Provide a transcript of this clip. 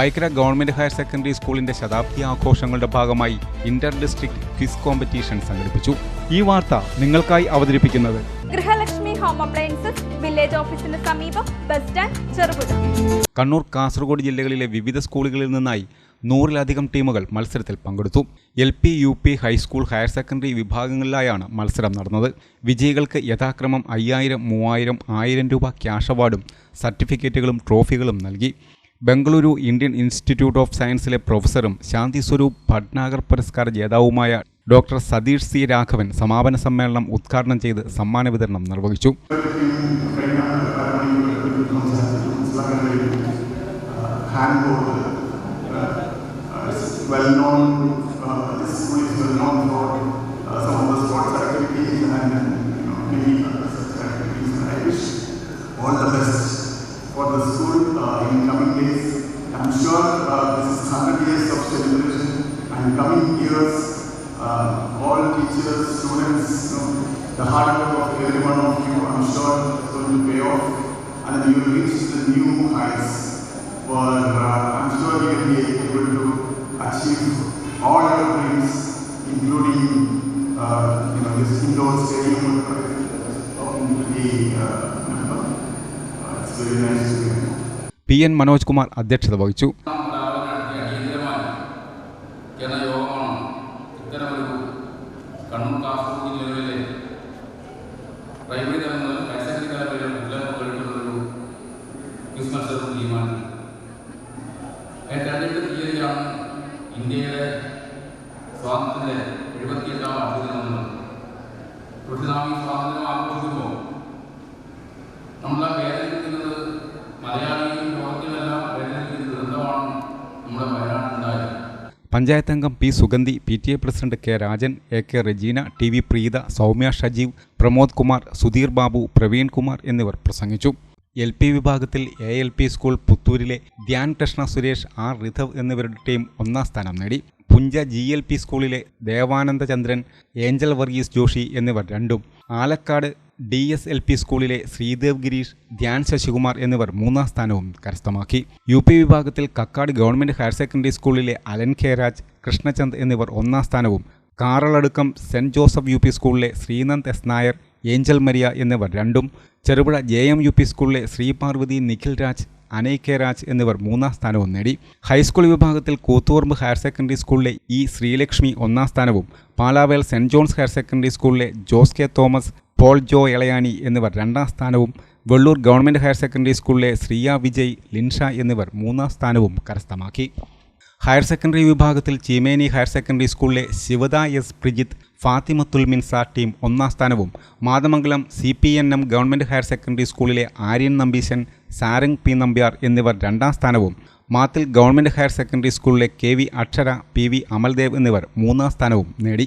Vaikkara government higher secondary സ്കൂളിന്റെ ശതാബ്ദി ആഘോഷങ്ങളുടെ ഭാഗമായി ഇന്റർ ഡിസ്ട്രിക്ട് ക്വിസ് കോമ്പറ്റീഷൻ സംഘടിപ്പിച്ചു. ഈ വാർത്ത നിങ്ങൾക്കായി അവതരിപ്പിക്കുന്നത് ഗൃഹലക്ഷ്മി ഹോം അപ്ലയൻസസ് വില്ലേജ് ഓഫീസിന് സമീപം ബസ് സ്റ്റാൻഡ് ചെറുപുഴ കണ്ണൂർ കാസർഗോഡ് ജില്ലകളിലെ വിവിധ സ്കൂളുകളിൽ നിന്നായി നൂറിലധികം ടീമുകൾ മത്സരത്തിൽ പങ്കെടുത്തു. L P U P high school higher secondary വിഭാഗങ്ങളിലായാണ് മത്സരം നടന്നത്. വിജയികൾക്ക് യഥാക്രമം അയ്യായിരം മൂവായിരം ആയിരം രൂപ ക്യാഷ് അവാർഡും സർട്ടിഫിക്കറ്റുകളും ട്രോഫികളും നൽകി. ബംഗളൂരു ഇന്ത്യൻ ഇൻസ്റ്റിറ്റ്യൂട്ട് ഓഫ് സയൻസിലെ പ്രൊഫസറും ശാന്തി സ്വരൂപ് ഭട്നാഗർ പുരസ്കാര ജേതാവുമായ ഡോക്ടർ സതീഷ് സി രാഘവൻ സമാപന സമ്മേളനം ഉദ്ഘാടനം ചെയ്ത് സമ്മാന വിതരണം നിർവഹിച്ചു. Uh, well known, I'm sure uh, this is 100 years of celebration and coming years, uh, all teachers, students, you know, the hard work of every one of you, I'm sure is going to pay off and you will reach the new heights for uh, I'm sure you will be able to achieve all your dreams, including uh, you know this indoor stadium of the uh, it's very nice. P N Manoj Kumar അധ്യക്ഷത വഹിച്ചു. രാവിലെ നടത്തിയ അടിയന്തരമായ കേരള യോഗമാണ് ഇത്തരമൊരു കണ്ണൂർ കാസർഗോഡ് ജില്ലകളിലെ പഞ്ചായത്ത് അംഗം P Sugandhi P T A president K Rajan A K Regina T V Preetha Soumya Shajeev Pramod Kumar Sudheer Babu Praveen Kumar എന്നിവർ പ്രസംഗിച്ചു. എൽ പി വിഭാഗത്തിൽ എ എൽ പി സ്കൂൾ പുത്തൂരിലെ ധ്യാൻ കൃഷ്ണ സുരേഷ് ആർ റിഥവ് എന്നിവരുടെ ടീം ഒന്നാം സ്ഥാനം നേടി. പുഞ്ച ജി എൽ പി സ്കൂളിലെ Devananda Chandran Angel Varghese Joshi എന്നിവർ രണ്ടും Alakkad D S L P സ്കൂളിലെ ശ്രീദേവ് ഗിരീഷ് ധ്യാൻ ശശികുമാർ എന്നിവർ മൂന്നാം സ്ഥാനവും കരസ്ഥമാക്കി. യു പി വിഭാഗത്തിൽ കക്കാട് ഗവൺമെന്റ് ഹയർ സെക്കൻഡറി സ്കൂളിലെ അലൻ കെ രാജ് കൃഷ്ണചന്ദ് എന്നിവർ ഒന്നാം സ്ഥാനവും Karaladukkam saint Joseph U P സ്കൂളിലെ Sreenand S Nair Angel Maria എന്നിവർ രണ്ടും Cherupuzha J M U P സ്കൂളിലെ ശ്രീപാർവതി നിഖിൽ രാജ് അനയ് കെ രാജ് എന്നിവർ മൂന്നാം സ്ഥാനവും നേടി. ഹൈസ്കൂൾ വിഭാഗത്തിൽ കൂത്തുപറമ്പ് ഹയർ സെക്കൻഡറി സ്കൂളിലെ ഇ ശ്രീലക്ഷ്മി ഒന്നാം സ്ഥാനവും Palavel saint John's higher secondary സ്കൂളിലെ Jose K Thomas Paul Joe Elayani എന്നിവർ രണ്ടാം സ്ഥാനവും വെള്ളൂർ ഗവൺമെന്റ് ഹയർ സെക്കൻഡറി സ്കൂളിലെ ശ്രീയ വിജയ് ലിൻഷ എന്നിവർ മൂന്നാം സ്ഥാനവും കരസ്ഥമാക്കി. ഹയർ സെക്കൻഡറി വിഭാഗത്തിൽ ചീമേനി ഹയർ സെക്കൻഡറി സ്കൂളിലെ ശിവദ എസ് പ്രിജിത്ത് ഫാത്തിമത്തുൽ മിൻസ ടീം ഒന്നാം സ്ഥാനവും Mathamangalam C P N M government higher secondary സ്കൂളിലെ ആര്യൻ നമ്പീശൻ സാരംഗ് പി നമ്പ്യാർ എന്നിവർ രണ്ടാം സ്ഥാനവും. മാത്തിൽ ഗവൺമെന്റ് ഹയർ സെക്കൻഡറി സ്കൂളിലെ K V Akshara P V Amaldev എന്നിവർ മൂന്നാം സ്ഥാനവും നേടി.